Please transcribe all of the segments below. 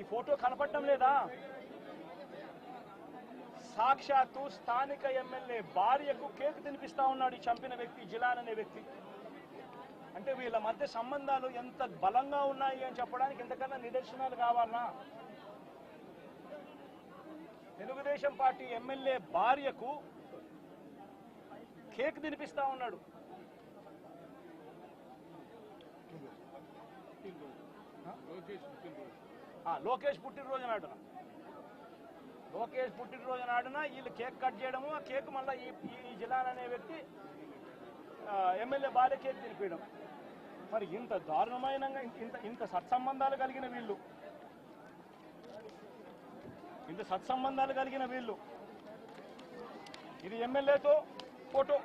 ఈ ఫోటో కనపడటం లేదా? సాక్షాత్తు స్థానిక ఎమ్మెల్యే భార్యకు కేక్ తినిపిస్తా ఉన్నాడు ఈ చంపిన వ్యక్తి జిలాన్ అనే వ్యక్తి. అంటే వీళ్ళ మధ్య సంబంధాలు ఎంత బలంగా ఉన్నాయి అని చెప్పడానికి ఎంతకన్నా నిదర్శనాలు కావాలన్నా తెలుగుదేశం పార్టీ ఎమ్మెల్యే భార్యకు కేక్ తినిపిస్తా ఉన్నాడు. లోకేష్ పుట్టినరోజు నాడున. లోకేష్ పుట్టినరోజు నాడున వీళ్ళు కేక్ కట్ చేయడము ఆ కేక్ మళ్ళీ ఈ ఈ జిలాన్ అనే వ్యక్తి ఎమ్మెల్యే భార్య కేక్ తినిపించడం మరి ఇంత దారుణమైన ఇంత ఇంత సత్సంబంధాలు కలిగిన వీళ్ళు. ఇంత సత్సంబంధాలు కలిగిన వీళ్ళు. ఇది ఎమ్మెల్యేతో ఫోటో.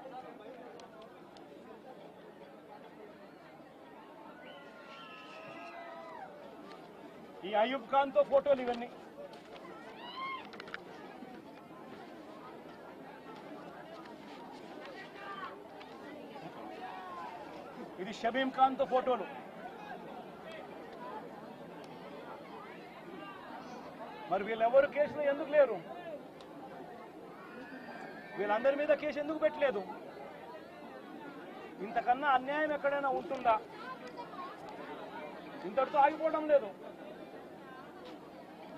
ఈ అయూబ్ ఖాన్తో ఫోటోలు ఇవన్నీ. ఇది షబీం ఖాన్తో ఫోటోలు. మరి వీళ్ళెవరు కేసులు ఎందుకు లేరు? వీళ్ళందరి మీద కేసు ఎందుకు పెట్టలేదు? ఇంతకన్నా అన్యాయం ఎక్కడైనా ఉంటుందా? ఇంతటితో ఆగిపోవడం లేదు.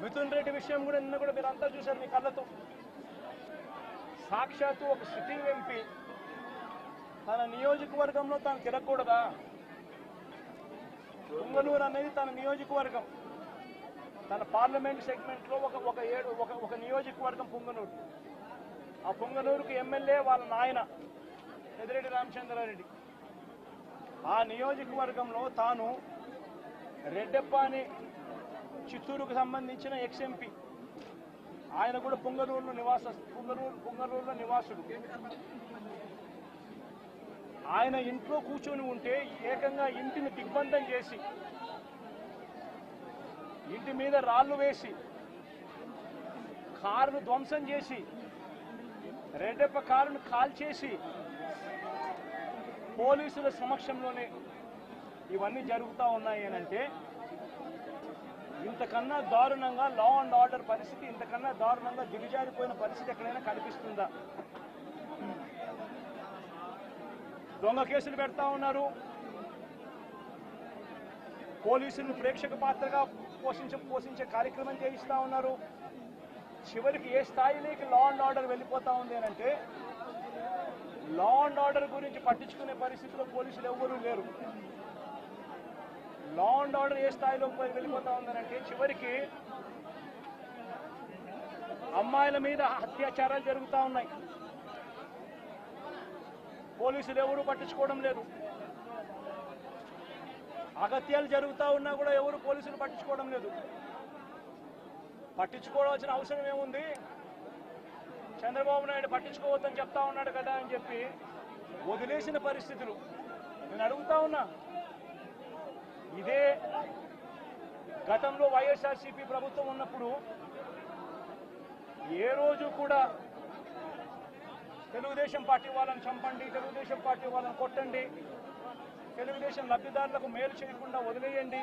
మిథున్ రెడ్డి విషయం కూడా నిన్న కూడా మీరు అంతా చూశారు మీ కళ్ళతో. సాక్షాత్తు ఒక సిట్టింగ్ ఎంపీ తన నియోజకవర్గంలో తాను తిరగకూడదా? పొంగనూరు అనేది తన నియోజకవర్గం. తన పార్లమెంట్ సెగ్మెంట్లో ఒక ఒక ఏడు ఒక ఒక నియోజకవర్గం పొంగనూరు. ఆ పొంగనూరుకు ఎమ్మెల్యే వాళ్ళ నాయన పెదిరెడ్డి రామచంద్రారెడ్డి. ఆ నియోజకవర్గంలో తాను రెడ్డెప్పని చిత్తూరుకు సంబంధించిన ఎక్స్ ఎంపీ ఆయన కూడా పొంగనూరులో నివాస పొంగనూరు పొంగనూరులో నివాసుడు. ఆయన ఇంట్లో కూర్చొని ఉంటే ఏకంగా ఇంటిని దిగ్బంధం చేసి ఇంటి మీద రాళ్ళు వేసి కారును ధ్వంసం చేసి రెడ్డప్ప కారును కాల్చేసి పోలీసుల సమక్షంలోనే ఇవన్నీ జరుగుతూ ఉన్నాయి అంటే ఇంతకన్నా దారుణంగా లా అండ్ ఆర్డర్ పరిస్థితి ఇంతకన్నా దారుణంగా దిగజారిపోయిన పరిస్థితి ఎక్కడైనా కనిపిస్తుందా? దొంగ కేసులు పెడతా ఉన్నారు. పోలీసులను ప్రేక్షక పాత్రగా పోషించ పోషించే కార్యక్రమం చేయిస్తా ఉన్నారు. చివరికి ఏ స్థాయిలోకి లా అండ్ ఆర్డర్ వెళ్ళిపోతా ఉంది అంటే లా అండ్ ఆర్డర్ గురించి పట్టించుకునే పరిస్థితిలో పోలీసులు ఎవ్వరూ లేరు. లా అండ్ ఆర్డర్ ఏ స్థాయిలో వెళ్ళిపోతా ఉందనంటే చివరికి అమ్మాయిల మీద అత్యాచారాలు జరుగుతూ ఉన్నాయి. పోలీసులు ఎవరు పట్టించుకోవడం లేదు. అగత్యాలు జరుగుతూ ఉన్నా కూడా ఎవరు పోలీసులు పట్టించుకోవడం లేదు. పట్టించుకోవాల్సిన అవసరం ఏముంది? చంద్రబాబు నాయుడు పట్టించుకోవద్దని చెప్తా ఉన్నాడు కదా అని చెప్పి వదిలేసిన పరిస్థితులు. నేను అడుగుతా ఉన్నా ఇదే గతంలో వైఎస్ఆర్సీపీ ప్రభుత్వం ఉన్నప్పుడు ఏ రోజు కూడా తెలుగుదేశం పార్టీ వాళ్ళని చంపండి తెలుగుదేశం పార్టీ వాళ్ళని కొట్టండి తెలుగుదేశం లబ్ధిదారులకు మేలు చేయకుండా వదిలేయండి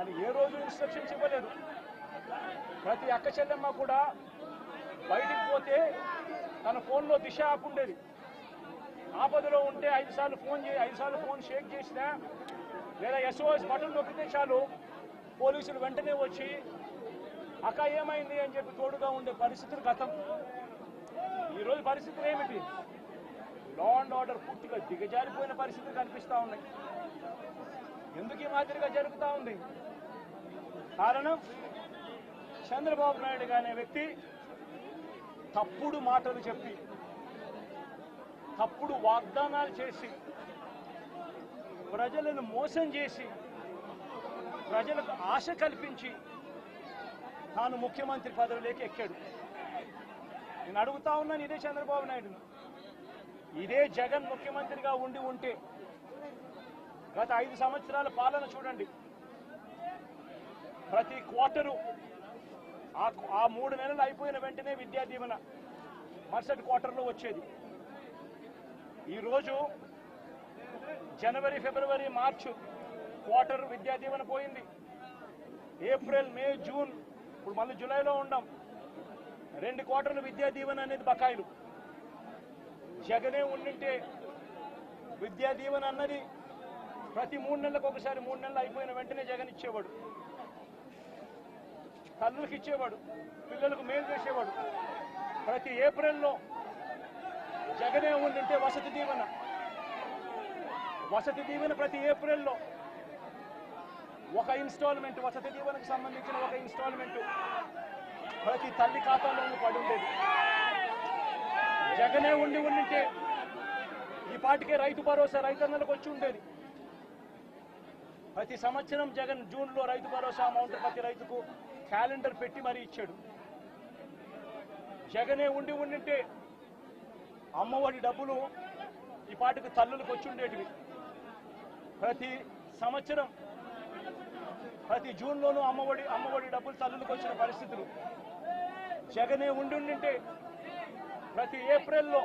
అని ఏ రోజు ఇన్స్ట్రక్షన్స్ ఇవ్వలేదు. ప్రతి అక్క చెల్లెమ్మ కూడా బయటికి పోతే తన ఫోన్లో దిశ యాప్ ఆపదలో ఉంటే ఐదు సార్లు ఫోన్ చే ఐదు సార్లు ఫోన్ షేక్ చేసినా లేదా ఎస్ఓఎస్ బటన్ నొక్కితే చాలు. పోలీసులు వెంటనే వచ్చి అక్క ఏమైంది? అని చెప్పి తోడుగా ఉండే పరిస్థితులు గతం. ఈరోజు పరిస్థితులు ఏమిటి? లా అండ్ ఆర్డర్ పూర్తిగా దిగజారిపోయిన పరిస్థితులు కనిపిస్తా ఉన్నాయి. ఎందుకు ఈ మాదిరిగా జరుగుతూ ఉంది? కారణం? చంద్రబాబు నాయుడు అనే వ్యక్తి తప్పుడు మాటలు చెప్పి తప్పుడు వాగ్దానాలు చేసి ప్రజలను మోసం చేసి ప్రజలకు ఆశ కల్పించి తాను ముఖ్యమంత్రి పదవిలోకి ఎక్కాడు. నేను అడుగుతా ఉన్నాను ఇదే చంద్రబాబు నాయుడును. ఇదే జగన్ ముఖ్యమంత్రిగా ఉండి ఉంటే గత ఐదు సంవత్సరాల పాలన చూడండి. ప్రతి క్వార్టరు ఆ ఆ మూడు నెలలు అయిపోయిన వెంటనే విద్యా దీవెన మరుసటి క్వార్టర్లో వచ్చేది. ఈరోజు జనవరి ఫిబ్రవరి మార్చు క్వార్టర్ విద్యా దీవెన పోయింది. ఏప్రిల్ మే జూన్ ఇప్పుడు మళ్ళీ జూలైలో ఉండం. రెండు క్వార్టర్లు విద్యా దీవెన అనేది బకాయిలు. జగనే ఉండింటే విద్యా దీవెన అన్నది ప్రతి మూడు నెలలకు ఒకసారి మూడు నెలలు అయిపోయిన వెంటనే జగన్ ఇచ్చేవాడు. తల్లులకు ఇచ్చేవాడు పిల్లలకు మేలు చేసేవాడు. ప్రతి ఏప్రిల్లో జగనే ఉండింటే వసతి దీవెన. వసతి దీవెన ప్రతి ఏప్రిల్లో. ఒక ఇన్స్టాల్మెంట్ వసతి దీవెనకు సంబంధించిన ఒక ఇన్స్టాల్మెంట్ ప్రతి తల్లి ఖాతాలోనూ పడుండేది. ఉండేది జగనే ఉండి ఉండింటే ఈ పాటికే రైతు భరోసా రైతన్నలకు వచ్చి ఉండేది. ప్రతి సంవత్సరం జగన్ జూన్లో రైతు భరోసా అమౌంట్ ప్రతి రైతుకు క్యాలెండర్ పెట్టి మరీ ఇచ్చాడు. జగనే ఉండి ఉండింటే అమ్మఒడి డబ్బులు ఈ పాటికి తల్లులకు వచ్చి ఉండేటివి. ప్రతి సంవత్సరం ప్రతి జూన్లోనూ అమ్మఒడి అమ్మఒడి డబ్బులు తల్లులకు వచ్చిన పరిస్థితులు. జగనే ఉండుంటే ప్రతి ఏప్రిల్లో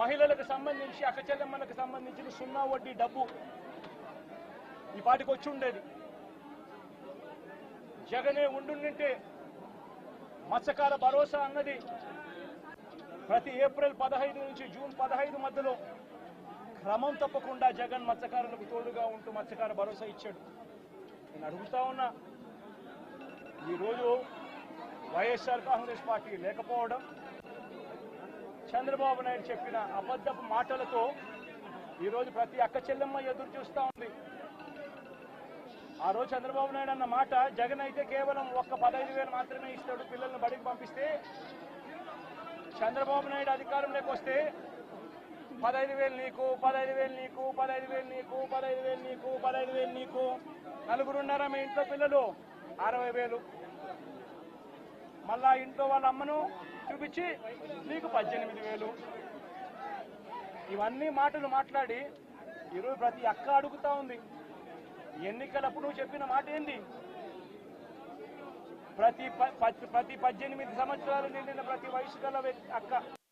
మహిళలకు సంబంధించి అక్కచెల్లెమ్మలకు సంబంధించిన సున్నా వడ్డీ డబ్బు ఈ పాటికి వచ్చి ఉండేది. జగనే ఉండుంటే మత్స్యకార భరోసా అన్నది ప్రతి ఏప్రిల్ పదహైదు నుంచి జూన్ పదహైదు మధ్యలో క్రమం తప్పకుండా జగన్ మత్స్యకారులకు తోడుగా ఉంటూ మత్స్యకార భరోసా ఇచ్చాడు. నేను అడుగుతా ఉన్నా ఈరోజు వైఎస్ఆర్ కాంగ్రెస్ పార్టీ లేకపోవడం చంద్రబాబు నాయుడు చెప్పిన అబద్ధపు మాటలతో ఈరోజు ప్రతి అక్క చెల్లెమ్మ ఎదురు చూస్తూ ఉంది. ఆ రోజు చంద్రబాబు నాయుడు అన్న మాట జగన్ అయితే కేవలం ఒక్క పదహైదు వేలు మాత్రమే ఇస్తాడు పిల్లల్ని బడికి పంపిస్తే చంద్రబాబు నాయుడు అధికారంలోకి వస్తే పదహైదు వేలు నీకు పదహైదు వేలు నీకు పదహైదు వేలు నీకు పదహైదు వేలు నీకు పదహైదు వేలు నీకు. నలుగురు ఉన్నారా మీ ఇంట్లో పిల్లలు? అరవై వేలు. మళ్ళా ఇంట్లో వాళ్ళ అమ్మను చూపించి నీకు పద్దెనిమిది వేలు. ఇవన్నీ మాటలు మాట్లాడి ఈరోజు ప్రతి అక్క అడుగుతా ఉంది. ఎన్నికలప్పుడు నువ్వు చెప్పిన మాట ఏంది? ప్రతి ప- ప్రతి పద్దెనిమిది సంవత్సరాలు నిండిన ప్రతి వయసు గల వ్యక్తి- అక్క.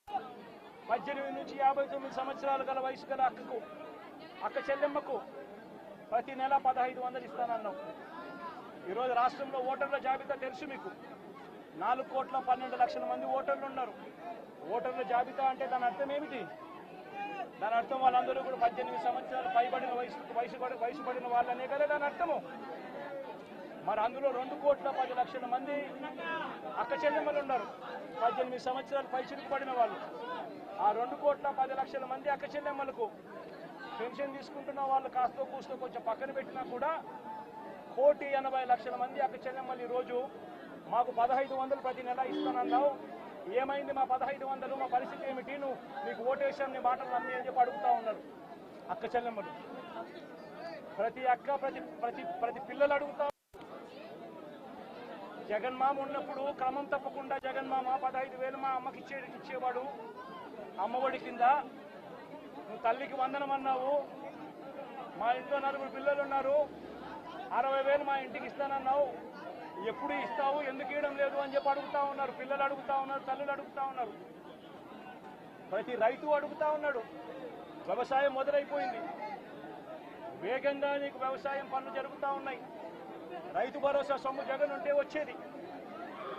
పద్దెనిమిది నుంచి యాభై తొమ్మిది సంవత్సరాలు గల వయసు గల అక్కకు అక్క చెల్లెమ్మకు ప్రతి నెల పదహైదు వందలు ఇస్తానన్నాం ఈరోజు రాష్ట్రంలో ఓటర్ల జాబితా తెలుసు మీకు. నాలుగు కోట్ల పన్నెండు లక్షల మంది ఓటర్లు ఉన్నారు. ఓటర్ల జాబితా అంటే దాని అర్థం ఏమిటి? దాని అర్థం వాళ్ళందరూ కూడా పద్దెనిమిది సంవత్సరాలు పైబడిన వయసు వయసు వయసు పడిన వాళ్ళనే కదా దాని అర్థము. మరి అందులో రెండు కోట్ల పది లక్షల మంది అక్క చెల్లెమ్మలు ఉన్నారు. పద్దెనిమిది సంవత్సరాలు పైచిలకు పడిన వాళ్ళు. ఆ రెండు కోట్ల పది లక్షల మంది అక్క చెల్లెమ్మలకు పెన్షన్ తీసుకుంటున్న వాళ్ళు కాస్త కూస్తో కొంచెం పక్కన పెట్టినా కూడా కోటి ఎనభై లక్షల మంది అక్క చెల్లెమ్మలు ఈరోజు మాకు పదహైదు వందలు ప్రతి నెల ఇస్తానన్నావు. ఏమైంది మా పదహైదు వందలు? మా పరిస్థితి ఏమిటి? నువ్వు నీకు ఓటేషన్ నీ మాటలు నమ్మి అని చెప్పి అడుగుతా ఉన్నారు అక్క చెల్లెమ్మలు. ప్రతి అక్క ప్రతి ప్రతి ప్రతి పిల్లలు అడుగుతా జగన్మామ ఉన్నప్పుడు క్రమం తప్పకుండా జగన్మామ పదహైదు వేలు మా అమ్మకి ఇచ్చే ఇచ్చేవాడు. అమ్మఒడి కింద నువ్వు తల్లికి వందనం అన్నావు. మా ఇంట్లో నలుగురు పిల్లలు ఉన్నారు. అరవై వేలు మా ఇంటికి ఇస్తానన్నావు. ఎప్పుడు ఇస్తావు? ఎందుకు ఇవ్వడం లేదు? అని చెప్పి అడుగుతా ఉన్నారు. పిల్లలు అడుగుతా ఉన్నారు తల్లులు అడుగుతా ఉన్నారు. ప్రతి రైతు అడుగుతా ఉన్నాడు. వ్యవసాయం మొదలైపోయింది. వేగంగా నీకు వ్యవసాయం పనులు జరుగుతూ ఉన్నాయి. రైతు భరోసా సొమ్ము జగన్ ఉంటే వచ్చేది.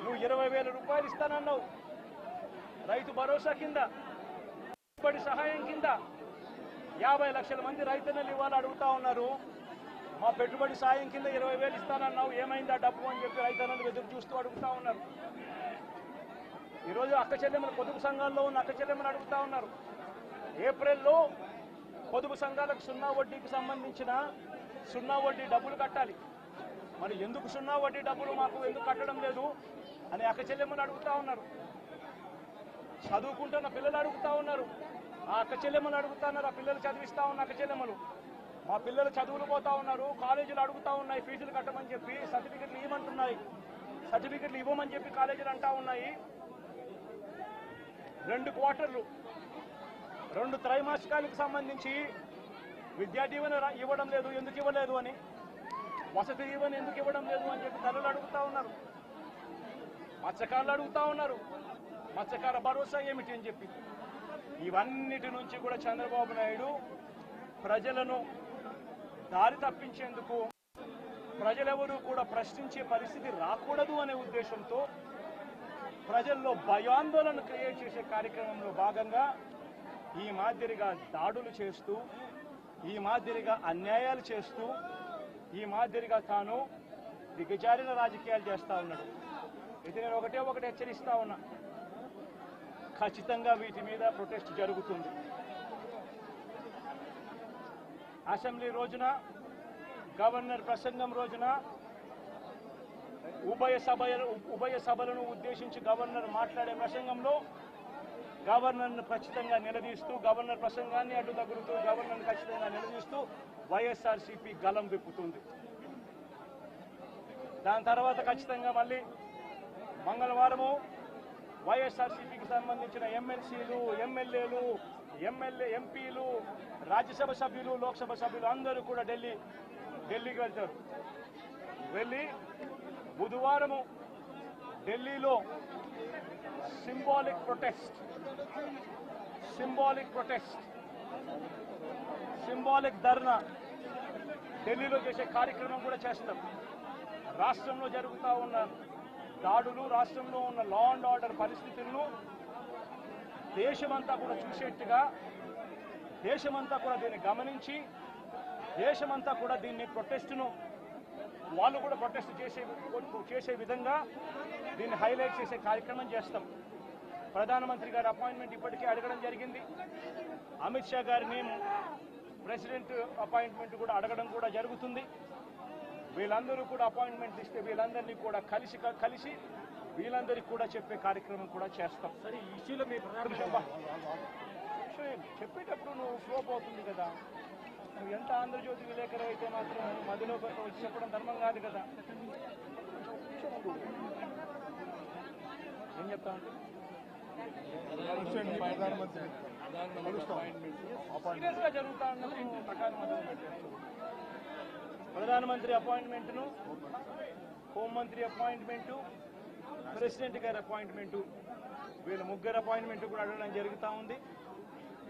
నువ్వు ఇరవై వేల రూపాయలు ఇస్తానన్నావు. రైతు భరోసా కింద పెట్టుబడి సహాయం కింద యాభై లక్షల మంది రైతన్నలు ఇవ్వాలి అడుగుతా ఉన్నారు. మా పెట్టుబడి సాయం కింద ఇరవై వేలు ఇస్తానన్నావు. ఏమైందా డబ్బు అని చెప్పి రైతన్నలు ఎదురు చూస్తూ అడుగుతా ఉన్నారు. ఈరోజు అక్క చెల్లెమ్మలు పొదుపు సంఘాల్లో ఉన్న అక్క చెల్లెమ్మలు అడుగుతా ఉన్నారు. ఏప్రిల్లో పొదుపు సంఘాలకు సున్నా వడ్డీకి సంబంధించిన సున్నా వడ్డీ డబ్బులు కట్టాలి. మరి ఎందుకు సున్నా వడ్డీ డబ్బులు మాకు ఎందుకు కట్టడం లేదు అని అక్క చెల్లెమ్మలు అడుగుతా ఉన్నారు. చదువుకుంటున్న పిల్లలు అడుగుతా ఉన్నారు. ఆ అక్క చెల్లెమ్మలు అడుగుతా ఉన్నారు ఆ పిల్లలు చదివిస్తా ఉన్న అక్క చెల్లెమ్మలు. మా పిల్లలు చదువులు పోతా ఉన్నారు కాలేజీలు అడుగుతా ఉన్నాయి ఫీజులు కట్టమని చెప్పి సర్టిఫికెట్లు ఇవ్వమంటున్నాయి. సర్టిఫికెట్లు ఇవ్వమని చెప్పి కాలేజీలు అంటా ఉన్నాయి. రెండు క్వార్టర్లు రెండు త్రైమాసికాలకు సంబంధించి విద్యా దీవెన ఇవ్వడం లేదు ఎందుకు ఇవ్వలేదు అని వసతి దీవెన ఎందుకు ఇవ్వడం లేదు అని చెప్పి తల్లులు అడుగుతా ఉన్నారు. మత్స్యకారులు అడుగుతా ఉన్నారు. మత్స్యకార భరోసా ఏమిటి అని చెప్పి. ఇవన్నిటి నుంచి కూడా చంద్రబాబు నాయుడు ప్రజలను దారి తప్పించేందుకు ప్రజలెవరూ కూడా ప్రశ్నించే పరిస్థితి రాకూడదు అనే ఉద్దేశంతో ప్రజల్లో భయాందోళన క్రియేట్ చేసే కార్యక్రమంలో భాగంగా ఈ మాదిరిగా దాడులు చేస్తూ ఈ మాదిరిగా అన్యాయాలు చేస్తూ ఈ మాదిరిగా తాను దిగజారిన రాజకీయాలు చేస్తా ఉన్నాడు. ఇది నేను ఒకటే ఒకటి హెచ్చరిస్తా ఉన్నా. ఖచ్చితంగా వీటి మీద ప్రొటెస్ట్ జరుగుతుంది. అసెంబ్లీ రోజున గవర్నర్ ప్రసంగం రోజున ఉభయ సభ ఉభయ సభలను ఉద్దేశించి గవర్నర్ మాట్లాడే ప్రసంగంలో గవర్నర్ను ఖచ్చితంగా నిలదీస్తూ గవర్నర్ ప్రసంగాన్ని అడ్డు తగులుతూ గవర్నర్ను ఖచ్చితంగా నిలదీస్తూ వైఎస్ఆర్సీపీ గలం విప్పుతుంది. దాని తర్వాత ఖచ్చితంగా మళ్ళీ మంగళవారము వైఎస్ఆర్సీపీకి సంబంధించిన ఎమ్మెల్సీలు ఎమ్మెల్యేలు ఎమ్మెల్యే ఎంపీలు రాజ్యసభ సభ్యులు లోక్సభ సభ్యులు అందరూ కూడా ఢిల్లీ ఢిల్లీకి వెళ్తారు. వెళ్ళి బుధవారము ఢిల్లీలో symbolic protest. Symbolic protest. Symbolic dharna. ఢిల్లీలో చేసే కార్యక్రమం కూడా చేస్తాం రాష్ట్రంలో జరుగుతూ ఉన్న దాడులు రాష్ట్రంలో ఉన్న లా అండ్ ఆర్డర్ పరిస్థితులను దేశమంతా కూడా చూసేట్టుగా దేశమంతా కూడా దీన్ని గమనించి దేశమంతా కూడా దీన్ని ప్రొటెస్ట్ను వాళ్ళు కూడా ప్రొటెస్ట్ చేసే చేసే విధంగా దీన్ని హైలైట్ చేసే కార్యక్రమం చేస్తాం. ప్రధానమంత్రి గారి అపాయింట్మెంట్ ఇప్పటికే అడగడం జరిగింది. అమిత్ షా గారిని ప్రెసిడెంట్ అపాయింట్మెంట్ కూడా అడగడం కూడా జరుగుతుంది. వీళ్ళందరూ కూడా అపాయింట్మెంట్ ఇస్తే వీళ్ళందరినీ కూడా కలిసి కలిసి వీళ్ళందరికీ కూడా చెప్పే కార్యక్రమం కూడా చేస్తాం. సరే ఈ ఇష్యూలో మీ ప్రధాన అబ్బా. విషయం చెప్పేటప్పుడు నువ్వు ఫ్లోప్ అవుతుంది కదా. నువ్వు ఎంత ఆంధ్రజ్యోతి విలేకరు అయితే మాత్రం మధ్యలో వచ్చి చెప్పడం ధర్మం కాదు కదా. ఏం చెప్తా సీరియస్గా జరుగుతా ప్రకారం పెట్టారు. ప్రధానమంత్రి అపాయింట్మెంట్ను హోంమంత్రి అపాయింట్మెంటు ప్రెసిడెంట్ గారి అపాయింట్మెంటు వీళ్ళ ముగ్గురు అపాయింట్మెంట్ కూడా అడగడం జరుగుతూ ఉంది.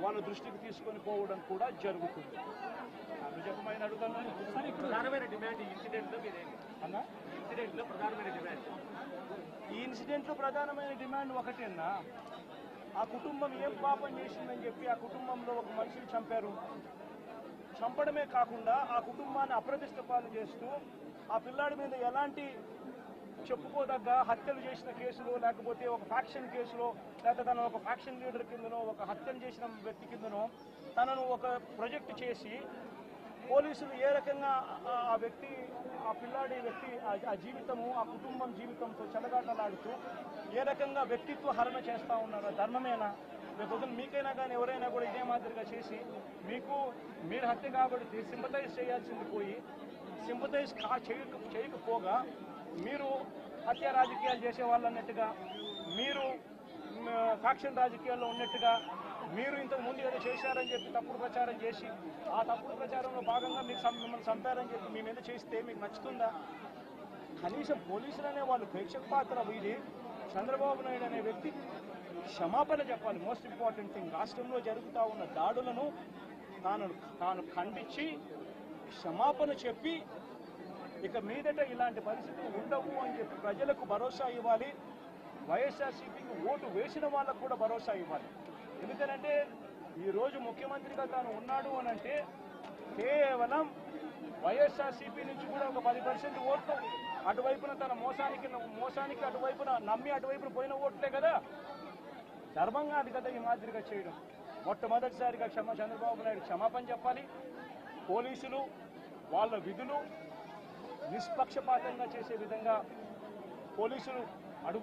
వాళ్ళ దృష్టికి తీసుకొని పోవడం కూడా జరుగుతుంది. సరే ఇప్పుడు ప్రధానమైన డిమాండ్ ఈ ఇన్సిడెంట్లో మీరేంటి అన్నా? ఇన్సిడెంట్లో ప్రధానమైన డిమాండ్. ఈ ఇన్సిడెంట్లో ప్రధానమైన డిమాండ్ ఒకటేనా? ఆ కుటుంబం ఏం పాపం చేసిందని చెప్పి ఆ కుటుంబంలో ఒక మనిషిని చంపారు. చంపడమే కాకుండా ఆ కుటుంబాన్ని అప్రతిష్ట పాలు చేస్తూ ఆ పిల్లాడి మీద ఎలాంటి చెప్పుకోదగ్గ హత్యలు చేసిన కేసులో లేకపోతే ఒక ఫ్యాక్షన్ కేసులో లేకపోతే తన ఒక ఫ్యాక్షన్ లీడర్ కిందనో ఒక హత్యలు చేసిన వ్యక్తి కిందనో తనను ఒక ప్రొజెక్ట్ చేసి పోలీసులు ఏ రకంగా ఆ- వ్యక్తి ఆ పిల్లాడి వ్యక్తి ఆ- జీవితము ఆ కుటుంబం జీవితంతో చెలగాటలాడుతూ ఏ రకంగా వ్యక్తిత్వ హరణ చేస్తూ ఉన్నారు ధర్మమేనా? రేపు మీకైనా కానీ ఎవరైనా కూడా ఇదే మాదిరిగా చేసి మీకు మీరు హత్య కాబట్టి సింపతైజ్ చేయాల్సింది పోయి సింపతైజ్ కా చేయక చేయకపోగా మీరు హత్య రాజకీయాలు చేసే వాళ్ళు అన్నట్టుగా మీరు ఫ్యాక్షన్ రాజకీయాల్లో ఉన్నట్టుగా మీరు ఇంతకు ముందు ఏదో చేశారని చెప్పి తప్పుడు ప్రచారం చేసి ఆ తప్పుడు ప్రచారంలో భాగంగా మీకు మిమ్మల్ని చంపారని చెప్పి మీ మీద చేస్తే మీకు నచ్చుతుందా? కనీసం పోలీసులు అనే వాళ్ళు ప్రేక్షక పాత్ర వీరి చంద్రబాబు నాయుడు అనే వ్యక్తి క్షమాపణ చెప్పాలి. మోస్ట్ ఇంపార్టెంట్ థింగ్ రాష్ట్రంలో జరుగుతూ ఉన్న దాడులను తాను తాను ఖండించి క్షమాపణ చెప్పి ఇక మీదట ఇలాంటి పరిస్థితులు ఉండవు అని చెప్పి ప్రజలకు భరోసా ఇవ్వాలి. వైఎస్ఆర్సీపీకి ఓటు వేసిన వాళ్ళకు కూడా భరోసా ఇవ్వాలి. ఎందుకనంటే ఈరోజు ముఖ్యమంత్రిగా తాను ఉన్నాడు అని అంటే కేవలం వైఎస్ఆర్సీపీ నుంచి కూడా ఒక పది పర్సెంట్ ఓట్లు అటువైపున తన మోసానికి మోసానికి అటువైపున నమ్మి అటువైపున పోయిన ఓట్లే కదా. ధర్మంగా అది కదా ఈ మాదిరిగా చేయడం. మొట్టమొదటిసారిగా క్షమ చంద్రబాబు నాయుడు క్షమాపణ చెప్పాలి. పోలీసులు వాళ్ళ విధులు నిష్పక్షపాతంగా చేసే విధంగా పోలీసులు అడుగులు